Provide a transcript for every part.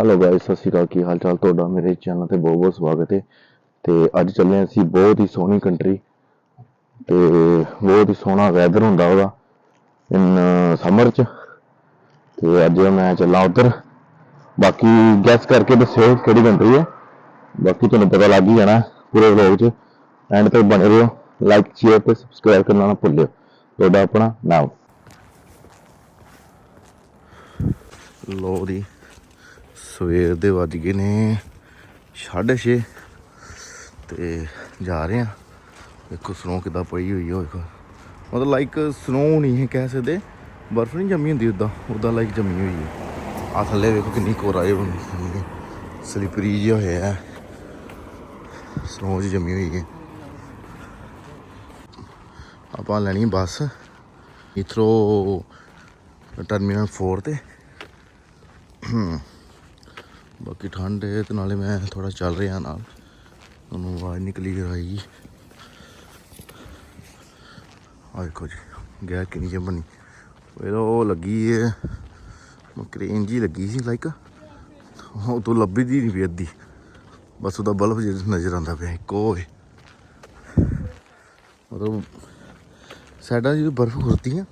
Hello guys ਸਤਿ ਸ਼੍ਰੀ ਅਕਾਲ, ਕੀ ਹਾਲ ਚਾਲ ਤੁਹਾਡਾ ਮੇਰੇ ਚੈਨਲ ਤੇ ਬਹੁਤ ਬਹੁਤ ਸਵਾਗਤ ਹੈ। ਤੇ ਅੱਜ ਚੱਲੇ ਅਸੀਂ ਬਹੁਤ ਹੀ ਸੋਹਣੀ ਕੰਟਰੀ ਤੇ ਬਹੁਤ ਹੀ ਸੋਹਣਾ ਵੈਦਰ ਹੁੰਦਾ ਉਹਦਾ ਇਨ ਸਮਰ ਚ। ਤੇ ਅੱਜ ਮੈਂ ਚੱਲਾਂ ਉੱਧਰ। ਬਾਕੀ ਗੈਸ ਕਰਕੇ ਦੱਸਿਓ ਕਿਹੜੀ ਕੰਟਰੀ ਹੈ। ਬਾਕੀ ਤੁਹਾਨੂੰ ਪਤਾ ਲੱਗ ਹੀ ਜਾਣਾ ਪੂਰੇ ਵਲੌਗ 'ਚ। ਐਂਡ ਤੱਕ ਬਣੇ ਰਹੋ ਲਾਈਕ ਸ਼ੇਅਰ ਤੇ ਸਬਸਕ੍ਰਾਈਬ ਕਰਨਾ ਨਾ ਭੁੱਲਿਓ। ਤੁਹਾਡਾ ਆਪਣਾ ਨਾਮ। ਲੋ ਦੀ ਸਵੇਰ ਦੇ ਵੱਜ ਗਏ ਨੇ 6:30 ਤੇ ਜਾ ਰਹੇ ਆ ਦੇਖੋ ਸਨੋ ਕਿਦਾਂ ਪਈ ਹੋਈ ਹੈ ਉਹ ਦੇਖੋ। ਮਤਲਬ ਲਾਈਕ ਸਨੋ ਨਹੀਂ ਹੈ ਕਹਿ ਸਕਦੇ, ਬਰਫ਼ ਨਹੀਂ ਜੰਮੀ ਹੁੰਦੀ ਉਦਾਂ ਉਦਾਂ ਲਾਈਕ ਜੰਮੀ ਹੋਈ ਹੈ ਆ ਥੱਲੇ ਵੇਖੋ ਕਿੰਨੀ ਕੋਰਾ ਜਿਹਾ ਬਣੀ ਸਲਿਪਰੀ ਜਿਹਾ ਹੋਇਆ ਹੈ ਸਨੋ ਜਿਹੀ ਜੰਮੀ ਹੋਈ ਹੈ ਆਪਾਂ ਲੈਣੀ ਬੱਸ ਇਥਰੋ ਟਰਮੀਨਲ 4 ਤੇ। ਬਾਕੀ ਠੰਡ ਹੈ ਤੇ ਨਾਲੇ ਮੈਂ ਥੋੜਾ ਚੱਲ ਰਿਹਾ ਨਾਲ। ਤੁਹਾਨੂੰ ਆਵਾਜ਼ ਨਹੀਂ ਕਲੀਅਰ ਆਈ। ਆ ਦੇਖੋ ਜੀ, ਗੈਸ ਕਿੰਨੀ ਜਿਹੀ ਬਣੀ। ਇਹ ਉਹ ਲੱਗੀ ਹੈ ਮਕਰੇਨ ਜੀ ਲੱਗੀ ਸੀ ਲਾਈਕ ਉਹ ਤੋਂ ਲੱਭੀ ਦੀ ਨਹੀਂ ਪਈ ਅੱਧੀ। ਬਸ ਉਹਦਾ ਬਲਬ ਜਿਹਾ ਨਜ਼ਰ ਆਉਂਦਾ ਪਿਆ, ਇੱਕੋ ਹੈ ਮਤਲਬ ਸਾਈਡਾਂ 'ਚ ਬਰਫ਼ ਖੁਰਦੀ ਆ,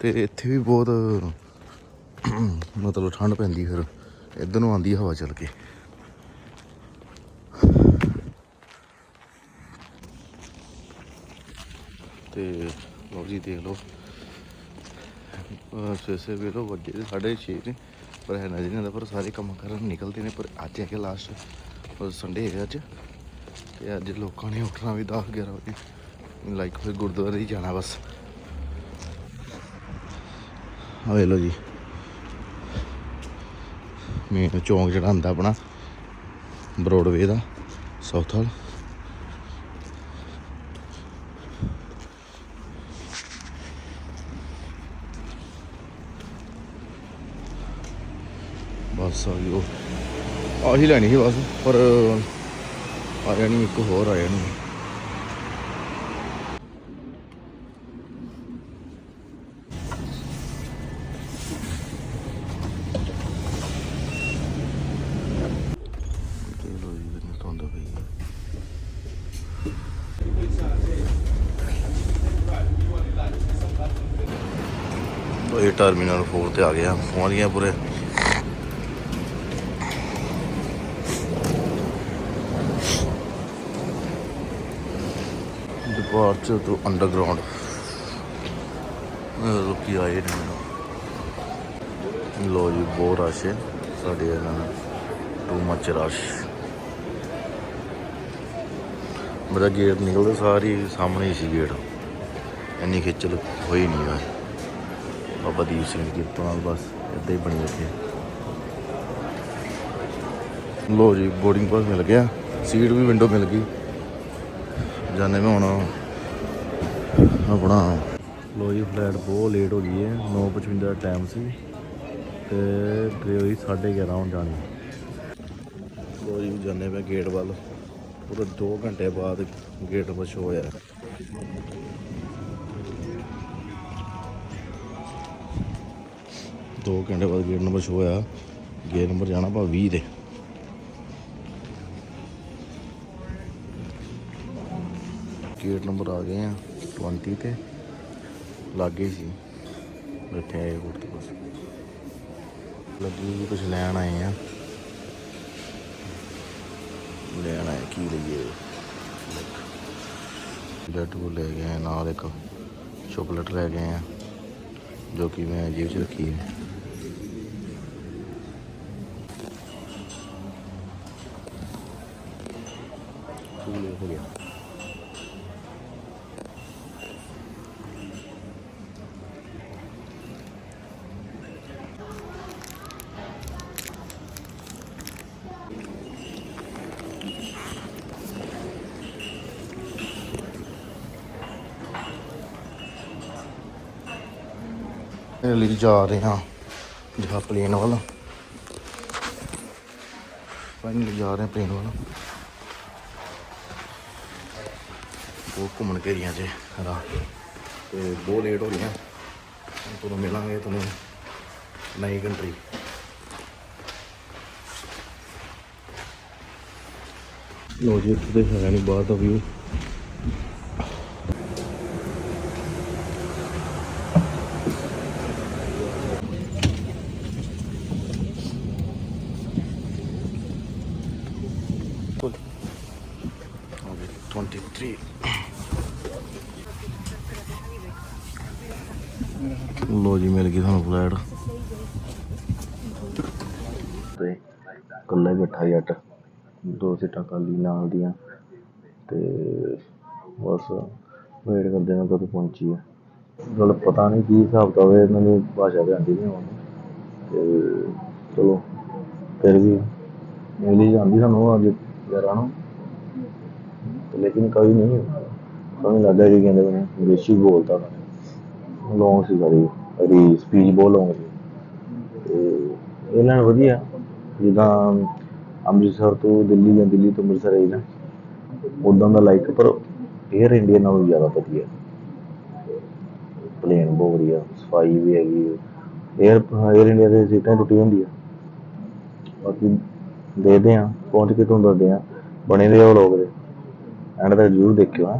ਤੇ ਇੱਥੇ ਵੀ ਬਹੁਤ ਮਤਲਬ ਠੰਡ ਪੈਂਦੀ ਫਿਰ। ਇੱਧਰ ਨੂੰ ਆਉਂਦੀ ਹਵਾ ਚੱਲ ਕੇ। ਤੇ ਲਓ ਜੀ ਦੇਖ ਲਓ। ਸਵੇਰੇ ਸਵੇਰੇ ਵੇਖ ਲਓ ਵੱਜੇ ਤੇ ਸਾਢੇ ਛੇ ਨੇ, ਪਰ ਹੈ ਨਾ ਨਹੀਂ ਆਉਂਦਾ ਪਰ ਸਾਰੇ ਕੰਮ ਕਰਨ ਨਿਕਲਦੇ ਨੇ, ਪਰ ਅੱਜ ਹੈਗਾ ਲਾਸਟ ਸੰਡੇ ਹੈ ਅੱਜ। ਤੇ ਅੱਜ ਲੋਕਾਂ ਨੇ ਉੱਠਣਾ ਵੀ 10 11 ਵਜੇ। ਲਾਈਕ ਫਿਰ ਗੁਰਦੁਆਰੇ ਹੀ ਜਾਣਾ ਬਸ। ਆ ਵੇਖ ਜੀ। ਮੇਨ ਚੌਂਕ ਜਿਹੜਾ ਹੁੰਦਾ ਆਪਣਾ ਬਰੋਡਵੇ ਦਾ ਸਾਊਥ ਹਾਲ ਬਸ ਆ ਗਈ ਉਹ ਆਹੀ ਲੈਣੀ ਸੀ ਬਸ, ਪਰ ਆ ਜਾਣੀ ਇੱਕ ਹੋਰ ਆ ਜਾਣੀ ਚਲੋ ਜੀ ਕਿੰਨੀ ਧੁੰਦ ਪਈ ਹੈ ਇਹ ਟਰਮੀਨਲ 4 ਤੇ ਆ ਗਿਆ ਪਹੁੰਚ ਗਿਆ ਪੂਰੇ। ਡਿਪਾਰਚਰ ਤੋਂ ਅੰਡਰਗਰਾਉਂਡ ਲੋਕੀ ਆਏ ਨੇ ਲੋ ਜੀ, ਬਹੁਤ ਰਸ਼ ਹੈ। ਸਾਡੇ ਇਹਨਾਂ ਟੂ ਮੱਚ ਰਸ਼। ਮੇਰਾ ਗੇਟ ਨਿਕਲਦਾ ਸਾਰੀ ਸਾਹਮਣੇ ਸੀ ਗੇਟ ਇੰਨੀ ਖੇਚਲ ਹੋਈ ਨਹੀਂ ਹੈ ਬਾਬਾ ਦੀਪ ਸਿੰਘ ਦੀ ਕਿਰਪਾ ਬਸ ਇੱਦਾਂ ਹੀ ਬਣੀ ਰੱਖੀ ਲੋ ਜੀ ਬੋਰਡਿੰਗ ਪਾਸ ਮਿਲ ਗਿਆ। ਸੀਟ ਵੀ ਵਿੰਡੋ ਮਿਲ ਗਈ। ਜਾਣੇ ਮੈਂ ਹੁਣ ਆਪਣਾ। ਲੋ ਜੀ ਫਲਾਈਟ ਬਹੁਤ ਲੇਟ ਹੋ ਗਈ ਹੈ। 9:55 ਦਾ ਟਾਈਮ ਸੀ। ਤੇ ਟ੍ਰੇਨ ਹੋਈ 11:30 ਹੁਣ ਜਾਣੀ। ਲੋ ਜੀ, ਜਾਣੇ ਮੈਂ ਗੇਟ ਵੱਲ। ਪੂਰੇ 2 ਘੰਟੇ ਬਾਅਦ ਗੇਟ ਪਰ ਹੋਇਆ। ਦੋ ਘੰਟੇ ਬਾਅਦ ਗੇਟ ਨੰਬਰ ਸ਼ੋ ਹੋਇਆ। ਗੇਟ ਨੰਬਰ ਜਾਣਾ ਪਾ 20 ਤੇ। ਗੇਟ ਨੰਬਰ ਆ ਗਏ ਆ 20 ਤੇ। ਲਾਗੇ ਸੀ। ਬੈਠੇ ਆਏ ਕੋਲ ਤੇ ਬਸ। ਲੱਗੀ ਵੀ ਕੁਝ ਲੈਣ ਆਏ ਆ। ਲੈਣ ਆਏ ਕੀ ਲਈਏ? ਲੱਡੂ ਲੈ ਗਏ ਆ, ਨਾਲ ਇੱਕ ਚਾਕਲੇਟ ਲੈ ਗਏ ਆ ਜੋ ਕਿ ਮੈਂ ਜੇਬ 'ਚ ਰੱਖੀ ਹੈ ਫੂਲ ਹੋ ਗਿਆ ਲਈ ਜਾ ਰਹੇ ਹਾਂ ਜਹਾ ਪਲੇਨ ਵੱਲ। ਫਾਈਨਲੀ ਜਾ ਰਹੇ ਹਾਂ ਪਲੇਨ ਵੱਲ। ਬਹੁਤ ਘੁੰਮਣ ਘੇਰੀਆਂ 'ਚ ਰਾਤ ਤੇ ਬਹੁਤ ਲੇਟ ਹੋ ਰਹੀਆਂ। ਤੁਹਾਨੂੰ ਮਿਲਾਂਗੇ ਤੁਹਾਨੂੰ ਨਈ ਕੰਟਰੀ ਲੋ ਜੀ, ਇੱਥੇ ਹੈਗਾ ਨਹੀਂ ਬਾਹਰ ਦਾ ਵੀਊ ਇਕੱਲਾ ਹੀ ਬੈਠਾ ਜੱਟ। ਦੋ ਸੀਟਾਂ ਖਾਲੀ ਨਾਲ ਦੀਆਂ। ਤੇ ਬਸ ਵੇਟ ਕਰਦੇ ਨੇ ਕਦੋਂ ਪਹੁੰਚੀ ਹੈ ਗੱਲ ਪਤਾ ਨਹੀਂ ਕੀ ਹਿਸਾਬ ਕਿਤਾਬ ਹੋਵੇ ਇਹਨਾਂ ਭਾਸ਼ਾ ਤੇ ਆਉਂਦੀ ਨਹੀਂ ਹੁਣ ਤੇ ਚਲੋ, ਫਿਰ ਵੀ ਇੰਗਲਿਸ਼ ਆਉਂਦੀ ਸਾਨੂੰ ਅੱਜ ਯਾਰਾਂ ਨੂੰ। ਲੇਕਿਨ ਕੋਈ ਨਹੀਂ ਸਮਝ ਲੱਗਦਾ ਕਿ ਕਹਿੰਦੇ ਨੇ ਇੰਗਲਿਸ਼ ਬੋਲਦਾ ਮੈਂ ਲੌਂਗ ਸੀ ਸਾਰੀ ਇਹਦੀ ਸਪੀਚ ਬਹੁਤ ਲੌਂਗ ਸੀ। ਤੇ ਇਹਨਾਂ ਨੂੰ ਵਧੀਆ। ਜਿੱਦਾਂ ਅੰਮ੍ਰਿਤਸਰ ਤੋਂ ਦਿੱਲੀ ਜਾਂ ਦਿੱਲੀ ਤੋਂ ਅੰਮ੍ਰਿਤਸਰ ਹੈ ਨਾ ਉਦਾਂ ਦਾ ਲਾਈਕ ਪਰ 에ਅਰ ਇੰਡੀਆ ਨਾਲੋਂ ਜ਼ਿਆਦਾ ਵਧੀਆ। ਪਲੇਨ ਬਹੁਤ ਵਧੀਆ, ਸਫ਼ਾਈ ਵੀ ਹੈਗੀ। ਏਅਰ 에ਅਰ ਇੰਡੀਆ ਦੇ ਸੀਟਾਂ ਟੁੱਟੀ ਹੁੰਦੀਆਂ। ਬਾਕੀ ਦੇਖਦੇ ਆ ਪਹੁੰਚ ਕੇ ਤੁਹਾਨੂੰ ਦੱਸਦੇ ਆ ਬਣੇ ਰਹੋ ਲੋਕ ਦੇ। ਐਂਡ ਤੱਕ ਜ਼ਰੂਰ ਦੇਖਿਓ, ਹਾਂ।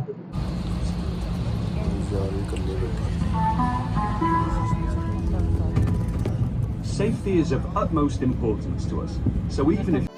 Safety is of utmost importance to us. So even if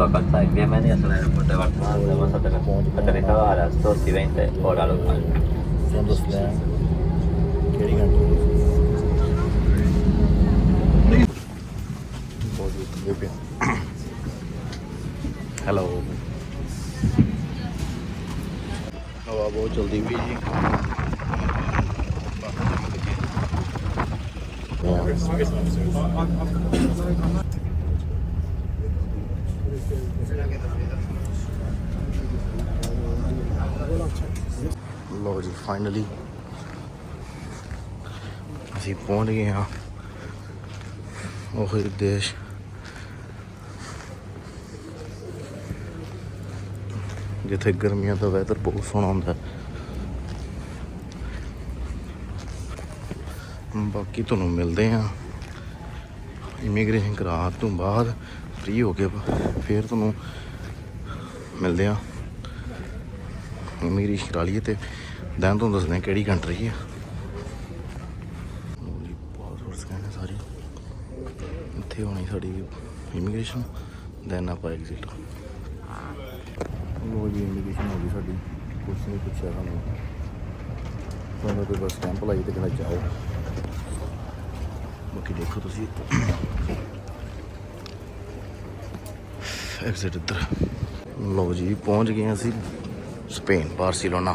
local time. Bienvenidos al aeropuerto de Barcelona. Hemos ater- aterrizado a las 2 y 20 hora local. ਲੋ ਜੀ ਫਾਈਨਲੀ ਅਸੀਂ ਪਹੁੰਚ ਗਏ ਹਾਂ ਉਹ ਦੇਸ਼। ਜਿੱਥੇ ਗਰਮੀਆਂ ਦਾ ਵੈਦਰ ਬਹੁਤ ਸੋਹਣਾ ਹੁੰਦਾ ਬਾਕੀ ਤੁਹਾਨੂੰ ਮਿਲਦੇ ਆ ਇਮੀਗ੍ਰੇਸ਼ਨ ਕਰਾ ਤੋਂ ਬਾਅਦ ਫ੍ਰੀ ਹੋ ਕੇ ਫਿਰ ਤੁਹਾਨੂੰ ਮਿਲਦੇ ਆ ਇਮੀਗ੍ਰੇਸ਼ਨ ਕਰਾ ਲਈਏ ਤੇ ਦੈਨ ਤੁਹਾਨੂੰ ਦੱਸਦੇ ਆ ਕਿਹੜੀ ਕੰਟਰੀ ਹੈ। ਸਾਰੀ। ਇੱਥੇ ਹੋਣੀ ਸਾਡੀ ਇਮੀਗ੍ਰੇਸ਼ਨ ਦੈਨ ਆਪਾਂ ਐਗਜ਼ਿਟ ਲੋ ਜੀ ਇਮੀਗ੍ਰੇਸ਼ਨ ਹੋ ਗਈ ਸਾਡੀ। ਕੁਛ ਨਹੀਂ ਪੁੱਛਿਆ ਸਾਨੂੰ ਤੁਹਾਨੂੰ ਤੇ ਬਸ ਸਟੈਂਪ ਲਾਈ ਤੇ ਕਹਿੰਦਾ ਜਾਓ। ਬਾਕੀ ਦੇਖੋ ਤੁਸੀਂ। ਐਗਜ਼ਿਟ ਇੱਧਰ। ਲਓ ਜੀ, ਪਹੁੰਚ ਗਏ ਅਸੀਂ ਸਪੇਨ, ਬਾਰਸੀਲੋਨਾ।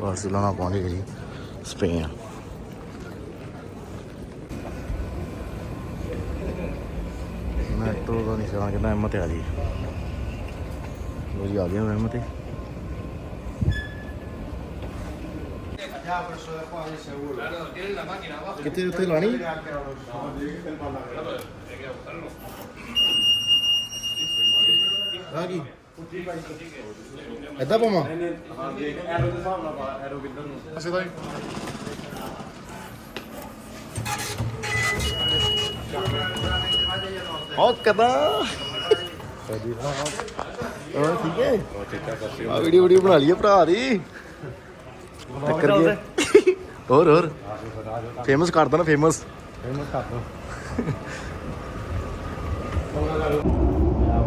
ਬਾਰਸੀਲੋਨਾ ਪਹੁੰਚ ਗਏ ਜੀ, ਸਪੇਨ। ਮੈਂ ਮੈਟਰੋ ਦਾ ਨਿਸ਼ਾਨ ਕਿੰਨਾ ਹਿੰਮਤ ਆ ਜੀ ਲੋ ਜੀ, ਆ ਗਿਆ ਹਿੰਮਤ ਕਿੱਥੇ ਉੱਤੇ ਲਾਣੀ ਆ ਗਈ ਏਦਾਂ ਪਾਵਾਂ? ਹਾਂ ਕਦਾ। ਹਾਂ ਠੀਕ ਹੈ? ਆ ਵੀਡੀਓ ਵੀਡੀਓ ਬਣਾ ਲਈਏ ਭਰਾ ਦੀ। ਟੱਕਰ ਗਿਆ ਹੋਰ ਹੋਰ। ਫੇਮਸ ਕਰ ਦੇਣਾ ਫੇਮਸ ਫੇਮਸ ਕਰ ਦੋ।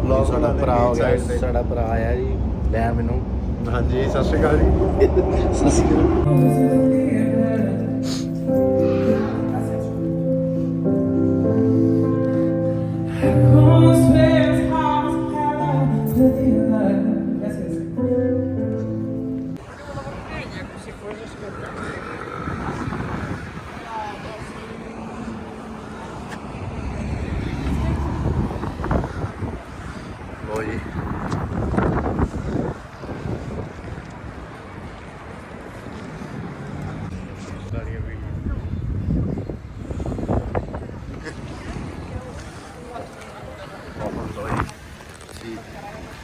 ਬਲੌਗ ਸਾਡਾ ਭਰਾ ਹੋ ਗਿਆ। ਸਾਡਾ ਭਰਾ ਆਇਆ ਜੀ ਲੈ ਮੈਨੂੰ। ਹਾਂਜੀ ਸਤਿ ਸ਼੍ਰੀ ਅਕਾਲ ਜੀ। ਲੋ ਜੀ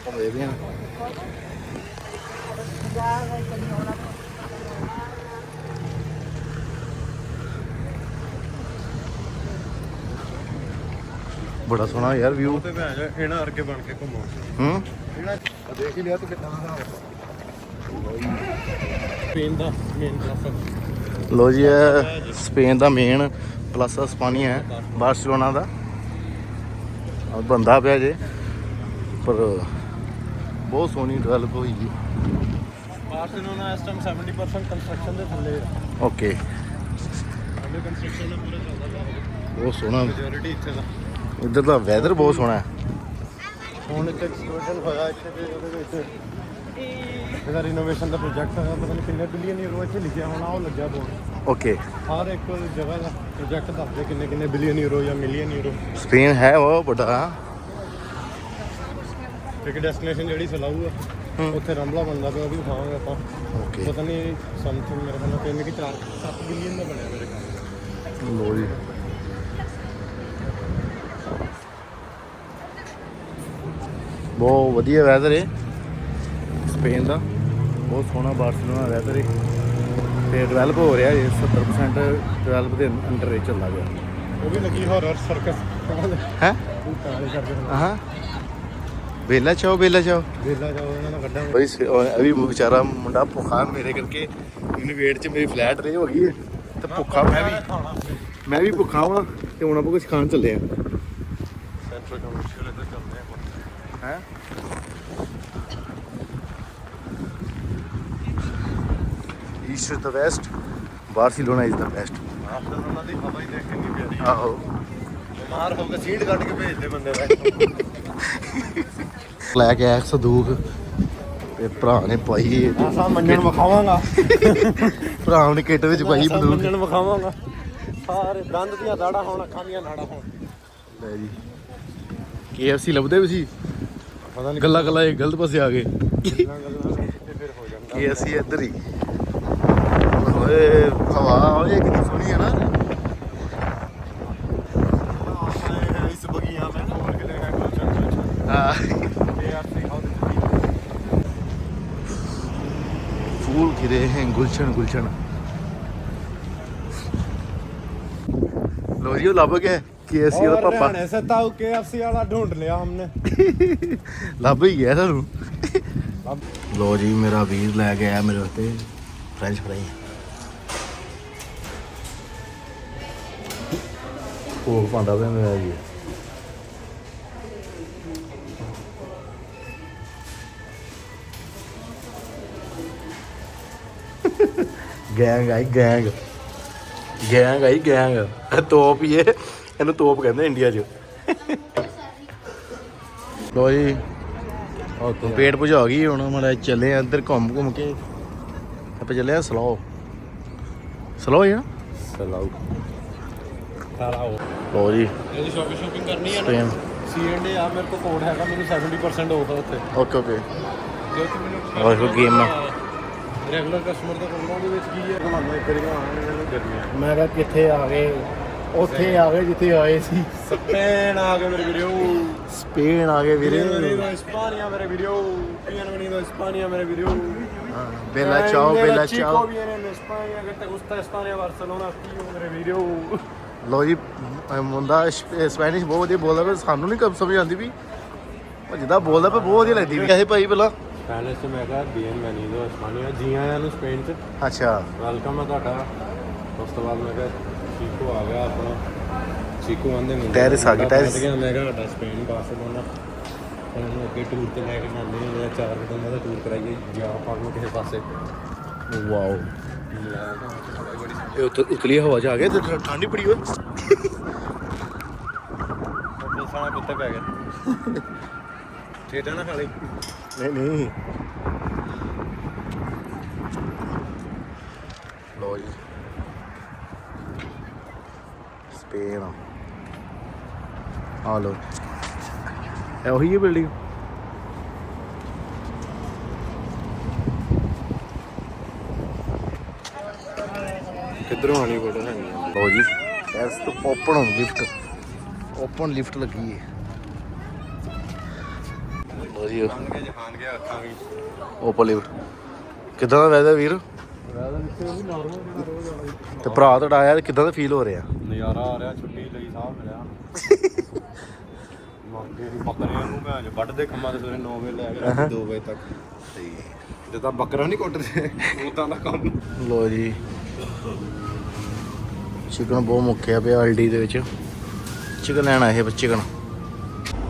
ਘੁੰਮਦੇ ਵੀ ਆ ਬੜਾ ਸੋਹਣਾ ਯਾਰ ਵਿਊ ਤੇ ਭੈਣ ਚੋ ਇਹਨਾਂ ਵਰਗੇ ਬਣ ਕੇ ਘੁੰਮੋ। ਹੂੰ? ਇਹਨਾਂ ਦੇਖ ਹੀ ਲਿਆ ਤੂੰ ਕਿੱਦਾਂ ਦਾ ਪੇਨ ਦਾ ਮੇਨ ਕਲਾਸ ਲੋ ਜੀ ਇਹ ਸਪੇਨ ਦਾ ਮੇਨ ਪਲੱਸ ਸਪਾਨੀ ਹੈ ਬਾਰਸੀਲੋਨਾ ਦਾ। ਆ ਬੰਦਾ ਪਿਆ ਜੇ ਪਰ ਬਹੁਤ ਸੋਹਣੀ ਡਿਵੈਲਪ ਹੋਈ ਜੀ। ਬਾਰਸੀਲੋਨਾ ਇਸ ਟਾਈਮ 70% ਕੰਸਟਰਕਸ਼ਨ ਦੇ ਥੱਲੇ ਹੈ ਓਕੇ ਅੰਡਰ ਕੰਸਟਰਕਸ਼ਨ ਦਾ ਪੂਰਾ ਚੱਲਦਾ ਬਹੁਤ ਸੋਹਣਾ। ਮੈਜੋਰਿਟੀ ਇੱਥੇ ਦਾ। ਇੱਧਰ ਦਾ ਵੈਦਰ ਬਹੁਤ ਸੋਹਣਾ ਹੈ। ਹੁਣ ਇੱਥੇ ਐਕਸਪਲੋਜਨ ਹੋਇਆ ਇੱਥੇ ਤੇ ਉਹਦੇ ਵਿੱਚ। ਇਹਦਾ ਰਿਨੋਵੇਸ਼ਨ ਦਾ ਪ੍ਰੋਜੈਕਟ ਹੈ ਪਤਾ ਨਹੀਂ ਕਿੰਨੇ ਬਿਲੀਅਨ ਯੂਰੋ ਇੱਥੇ ਲਿਖਿਆ ਹੋਣਾ ਉਹ ਲੱਗਿਆ ਬੋਰਡ ਓਕੇ ਹਰ ਇੱਕ ਜਗ੍ਹਾ ਦਾ ਪ੍ਰੋਜੈਕਟ ਦੱਸਦੇ ਕਿੰਨੇ ਕਿੰਨੇ ਬਿਲੀਅਨ ਯੂਰੋ ਜਾਂ ਮਿਲੀਅਨ ਯੂਰੋ ਸਪੇਨ ਹੈ ਉਹ ਵੱਡਾ। ਇੱਕ ਡੈਸਟੀਨੇਸ਼ਨ ਜਿਹੜੀ ਸਲਾਊ ਆ। ਉੱਥੇ ਰੰਬਲਾ ਬਣਦਾ ਪਿਆ ਉਹ ਵੀ ਦਿਖਾਵਾਂਗੇ ਆਪਾਂ। ਓਕੇ ਪਤਾ ਨਹੀਂ ਸਮਥਿੰਗ ਮੇਰੇ ਖਿਆਲ ਨਾਲ ਤਿੰਨ ਕਿ 4 7 ਬਿਲੀਅਨ ਦਾ ਬਣਿਆ ਮੇਰੇ ਖਿਆਲ। ਲੋ ਜੀ। ਬਹੁਤ ਵਧੀਆ ਵੈਦਰ ਹੈ ਸਪੇਨ ਦਾ ਬਹੁਤ ਸੋਹਣਾ ਬਾਰਸੀਲੋਨਾ ਵੈਦਰ ਹੈ ਤੇ ਡਿਵੈਲਪ ਹੋ ਰਿਹਾ ਹੈ 70% ਡਿਵੈਲਪ ਦੇ ਅੰਡਰ ਹੀ ਚੱਲਦਾ ਗਿਆ। ਉਹ ਵੀ ਲੱਗੀ ਹਾਰਰ ਸਰਕਸ ਹੈ? ਹਾਂ। ਬੇਲਾ ਚਾਓ ਬੇਲਾ ਚਾਓ। ਵੇਲਾ ਜਾਓ ਇਹਨਾਂ ਦਾ ਕੱਢਾਂਗੇ ਬਈ ਅਭੀ ਵਿਚਾਰਾ ਮੁੰਡਾ ਭੁੱਖਾ ਮੇਰੇ ਕਰਕੇ ਇਹਨੂੰ ਵੇਟ 'ਚ ਮੇਰੀ ਫਲੈਟ ਰੇ ਹੋ ਗਈ ਹੈ ਤੇ ਭੁੱਖਾ ਮੈਂ ਵੀ ਮੈਂ ਵੀ ਭੁੱਖਾ ਵਾਂ ਤੇ ਹੁਣ ਆਪਾਂ ਕੁਝ ਖਾਣ ਚੱਲੇ ਆ। ਹੈ। East is the west Barcelona is the best ਉਹਨਾਂ ਦੀ ਹਵਾ ਹੀ ਦੇਖ ਕਿੰਨੀ ਪਿਆਰੀ। ਆਹੋ। ਬਿਮਾਰ ਹੋ ਕੇ ਸੀਟ ਕੱਢ ਕੇ ਭੇਜਦੇ ਬੰਦੇ ਲੈ ਕੇ ਆਇਆ ਸੰਦੂਕ ਤੇ ਭਰਾ ਨੇ ਪਾਈ ਆਸਾ ਮੰਨਣ ਵਿਖਾਵਾਂਗਾ। ਭਰਾ ਨੇ ਕਿੱਟ ਵਿੱਚ ਪਾਈ ਬੰਦੂਕ ਮੰਨਣ ਵਿਖਾਵਾਂਗਾ। ਸਾਰੇ ਦੰਦ ਦੀਆਂ ਦਾੜਾ ਹੋਣ ਅੱਖਾਂ ਦੀਆਂ ਨਾੜਾ ਹੋਣ। ਲੈ ਜੀ। KFC ਲੱਭਦੇ ਵੀ ਸੀ ਪਤਾ ਨਹੀਂ ਗੱਲਾਂ ਗੱਲਾਂ ਇਹ ਗਲਤ ਪਾਸੇ ਆ ਗਏ ਗੱਲਾਂ ਗੱਲਾਂ ਤੇ ਫਿਰ ਹੋ ਜਾਂਦਾ KFC ਇੱਧਰ ਹੀ ਓਏ ਹਵਾ ਓਏ ਕਿੰਨੀ ਸੋਹਣੀ ਹੈ ਨਾ ਇਸ ਬਗੀਆਂ ਮੈਂ ਹੋਰ ਕਿਤੇ ਹੈ ਕੁਲਚਨ ਹਾਂ ਇਹ ਆਰਸੀ ਹਾਊਸ ਦੇ फूल खिले हैं गुलशन गुलशन लो जी वो ਲੱਭ ਗਿਆ KFC ਦਾ ਪਾਪਾ हरियाणा से ताऊ KFC वाला ढूंढ लिया हमने ਲੱਭ ਹੀ ਗਿਆ ਸਾਨੂੰ ਲੋ ਜੀ ਮੇਰਾ ਵੀਰ ਲੈ ਕੇ ਆਇਆ ਮੇਰੇ ਵਾਸਤੇ ਫ੍ਰੈਂਚ ਫਰਾਈ ਕੋਕ ਪਾਉਂਦਾ ਪਿਆ ਮੇਰਾ ਜੀ ਗੈਂਗ ਆਈ ਗੈਂਗ ਗੈਂਗ ਆਈ ਗੈਂਗ ਤੋਪ ਹੀ ਇਹ ਇਹਨੂੰ ਤੋਪ ਕਹਿੰਦੇ ਇੰਡੀਆ 'ਚ। ਲੋ ਜੀ ਪੇਟ ਭੁਜਾ ਗਈ ਹੁਣ ਮਾੜਾ ਚੱਲੇ ਆ ਇੱਧਰ ਘੁੰਮ ਘੁੰਮ ਕੇ। ਆਪਾਂ ਚੱਲੇ ਆ ਸਲੋ। ਸਲੋ ਹੈ ਨਾ ਸਲਾਉ ਲੋ ਜੀ ਇਹਦੀ ਸ਼ਾਪਿੰਗ ਸ਼ਾਪਿੰਗ ਕਰਨੀ ਹੈ ਸਪੇਨ ਸੀ ਐਂਡ ਆ ਮੇਰੇ ਕੋਲ ਕੋਡ ਹੈਗਾ ਮੈਨੂੰ 70% ਆਫ ਆ ਉੱਥੇ। Okay okay. ਜੇ ਉੱਥੇ ਮੈਨੂੰ ਉਹ ਆ। ਰੈਗੂਲਰ ਕਸਟਮਰ ਦਾ ਕੋਡ ਉਹਦੇ ਵਿੱਚ ਕੀ ਹੈ ਤੁਹਾਨੂੰ ਇੱਕ ਵਾਰੀ ਗਰਮੀਆਂ। ਮੈਂ ਕਿਹਾ ਕਿੱਥੇ ਆ ਗਏ? ਉੱਥੇ ਆ ਗਏ ਜਿੱਥੇ ਆਏ ਸੀ। ਸਪੇਨ ਆ ਗਏ ਮੇਰੇ ਵੀਡੀਓ ਸਪੇਨ ਆ ਗਏ ਵੀਰੇ। a España, ਮੇਰੇ Bienvenido a España, ਮੇਰੇ ਵੀਡੀਓ ਬੇਲਾ ਚਾਓ ਬੇਲਾ ਚਾਓ। viene en España, que te gusta España, Barcelona, tío, ਮੇਰੇ ਵੀਡੀਓ ਲੋ ਜੀ ਮੁੰਡਾ ਸਪ- ਸਪੈਨਿਸ਼ ਬਹੁਤ ਵਧੀਆ ਬੋਲਦਾ ਪਰ ਸਾਨੂੰ ਨਹੀਂ ਕਬ ਸਮਝ ਆਉਂਦੀ ਵੀ ਉਹ ਜਿੱਦਾਂ ਬੋਲਦਾ ਪਰ ਬਹੁਤ ਵਧੀਆ ਲੱਗਦੀ ਵੀ। ਕਹੇ ਭਾਈ ਪਹਿਲਾਂ ਸਪੈਨਿਸ਼ ਤੇ ਮੈਂ ਕਿਹਾ a España, ਜੀ ਆਇਆਂ ਨੂੰ ਸਪੇਨ ਚ। ਅੱਛਾ। ਵੈਲਕਮ ਹੈ ਤੁਹਾਡਾ। ਉਸ ਤੋਂ ਬਾਅਦ ਮੈਂ ਕਿਹਾ ਚੀਕੂ ਗਿਆ ਆਪਣਾ। ਚੀਕੂ ਆਂਦੇ ਮੁੰਡੇ ਟੈਰਿਸ ਆ ਗਈ, ਟੈਰਿਸ। ਗਿਆ ਮੈਂ ਕਿਹਾ ਤੁਹਾਡਾ ਸਪੇਨ ਬਾਰਸਲੋਨਾ। ਹੁਣ ਉਹਨੂੰ ਅੱਗੇ ਟੂਰ ਤੇ ਲੈ ਕੇ ਜਾਂਦੇ ਨੇ ਜਿਹੜਾ ਚਾਰ ਦਿਨ ਦਾ ਟੂਰ ਕਰਾਈਏ ਜਾਪਾਨ ਨੂੰ ਕਿਸੇ ਪਾਸੇ। ਵਾਓ ਇਹ ਉੱਤੇ ਉਤਲੀ ਹਵਾ ਚ ਆ ਤੇ ਠੰਡੀ ਬੜੀ ਹੋਏ ਉਹ ਸਾਲਾ ਕੁੱਤੇ ਪੈ ਗਏ। ਠੇਡਾ ਨਾ ਖਾਲੀ ਨਹੀਂ ਨਹੀਂ। ਲੋ ਜੀ। ਸਪੇਨ ਆ। ਲੋ ਇਹ ਉਹੀ ਹੈ ਬਿਲਡਿੰਗ ਕਿੱਧਰੋਂ ਆਣੀ ਫੋਟੋ ਹੈ ਲੋ ਜੀ ਇਸ ਤੋਂ ਓਪਨ ਹੋਣ ਲਿਫਟ ਓਪਨ ਲਿਫਟ ਲੱਗੀ ਹੈ। ਲੋ ਜੀ ਬਣ ਕੇ ਜਹਾਨ ਗਿਆ ਅੱਖਾਂ ਵੀ। ਓਪਨ ਲਿਫਟ ਕਿੱਦਾਂ ਦਾ ਵੈਦਰ ਵੀਰ? ਤੇ ਭਰਾ ਤੁਹਾਡਾ ਆਇਆ ਕਿੱਦਾਂ ਦਾ ਫੀਲ ਹੋ ਰਿਹਾ? ਨਜ਼ਾਰਾ ਆ ਰਿਹਾ ਛੁੱਟੀ ਲਈ ਸਾਹ ਮਿਲਿਆ ਨੂੰ ਵੱਢ ਦੇ ਖੰਮਾਂ ਤੇ ਸਵੇਰੇ 9 ਵਜੇ ਲੈ ਕੇ ਰਾਤੀ 2 ਵਜੇ ਤੱਕ। ਜਿੱਦਾਂ ਬੱਕਰਾ ਨਹੀਂ ਕੁੱਟਦੇ ਉਦਾਂ ਦਾ ਕੰਮ। ਲੋ ਜੀ। ਚਿਕਨ ਬਹੁਤ ਮੁੱਕਿਆ ਪਿਆ ਅਲਡੀ ਦੇ ਵਿੱਚ। ਚਿਕਨ ਲੈਣਾ ਇਹ ਚਿਕਨ।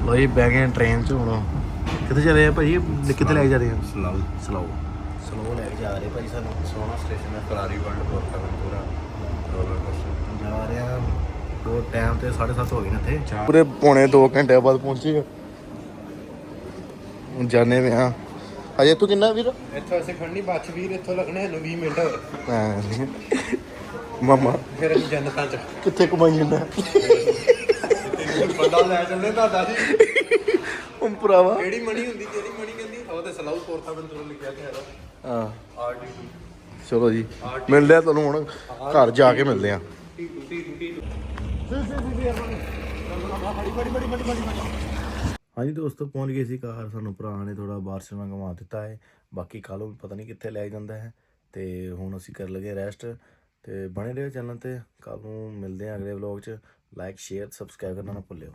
ਲੋ ਜੀ ਬੈ ਗਏ ਟ੍ਰੇਨ 'ਚ ਹੁਣ। ਕਿੱਥੇ ਚਲੇ ਆ ਭਾਈ ਕਿੱਥੇ ਲੈ ਕੇ ਜਾ ਰਹੇ ਆ? ਸਲਾਉ ਸਲਾਓ। ਸਲਾਓ ਲੈ ਕੇ ਜਾ ਰਹੇ ਭਾਈ ਸਾਨੂੰ। ਸੋਹਣਾ ਸਟੇਸ਼ਨ ਹੈ ਫਰਾਰੀ ਵਰਲਡ ਕੋਰ ਦਾ ਪੂਰਾ। ਰੋਲਰ ਕੋਸਟਰ ਜਾ ਰਹੇ ਆ ਬਹੁਤ ਟਾਈਮ ਤੇ 7:30 ਹੋ ਗਏ ਨੇ ਇੱਥੇ। ਪੂਰੇ ਪੌਣੇ 2 ਘੰਟੇ ਬਾਅਦ ਪਹੁੰਚੇ ਹੁਣ ਜਾਣੇ ਵੇ ਆ ਅਜੇ ਤੂੰ ਕਿੰਨਾ ਵੀਰ? ਇੱਥੋਂ ਅਸੀਂ ਖੜਨੀ ਬੱਚ ਵੀਰ ਇੱਥੋਂ ਲੱਗਣੇ ਸਾਨੂੰ 20 ਮਿੰਟ। ਮਾਮਾ। ਫਿਰ ਅਸੀਂ ਜੰਨਤਾਂ ਚ। ਕਿੱਥੇ ਕਮਾਈ ਜਾਂਦਾ? ਬੰਦਾ ਲੈ ਚੱਲੇ ਤੁਹਾਡਾ ਜੀ। ਉਹ ਭਰਾਵਾ। ਕਿਹੜੀ ਮਣੀ ਹੁੰਦੀ ਕਿਹੜੀ ਮਣੀ ਕਹਿੰਦੀ? ਉਹ ਤੇ ਸਲਾਉ ਕੋਰਤਾ ਬੰਦੂਰ ਲਿਖਿਆ ਗਿਆ ਹੈਗਾ। ਹਾਂ। ਆਰਟੀ ਚਲੋ ਜੀ। ਮਿਲਦੇ ਆ ਤੁਹਾਨੂੰ ਹੁਣ। ਘਰ ਜਾ ਕੇ ਮਿਲਦੇ ਆ। ਹਾਂਜੀ ਦੋਸਤੋ, ਪਹੁੰਚ ਗਏ ਸੀ ਘਰ। ਸਾਨੂੰ ਭਰਾ ਨੇ ਥੋੜਾ ਨਾਲ ਘੁਮਾ ਦਿੱਤਾ ਹੈ। ਬਾਕੀ ਕੱਲ੍ਹ ਨੂੰ ਪਤਾ ਨਹੀਂ ਕਿੱਥੇ ਲੈ ਜਾਂਦਾ ਹੈ। ਤੇ ਹੁਣ ਅਸੀਂ ਕਰ ਲਗੇ ਰੈਸਟ ਤੇ ਬਣੇ ਰਹੋ ਚੈਨਲ ਤੇ। ਕੱਲ ਨੂੰ ਮਿਲਦੇ ਹਾਂ ਅਗਲੇ ਵਲੌਗ 'ਚ। ਲਾਈਕ ਸ਼ੇਅਰ ਸਬਸਕ੍ਰਾਈਬ ਕਰਨਾ ਨਾ ਭੁੱਲਿਓ।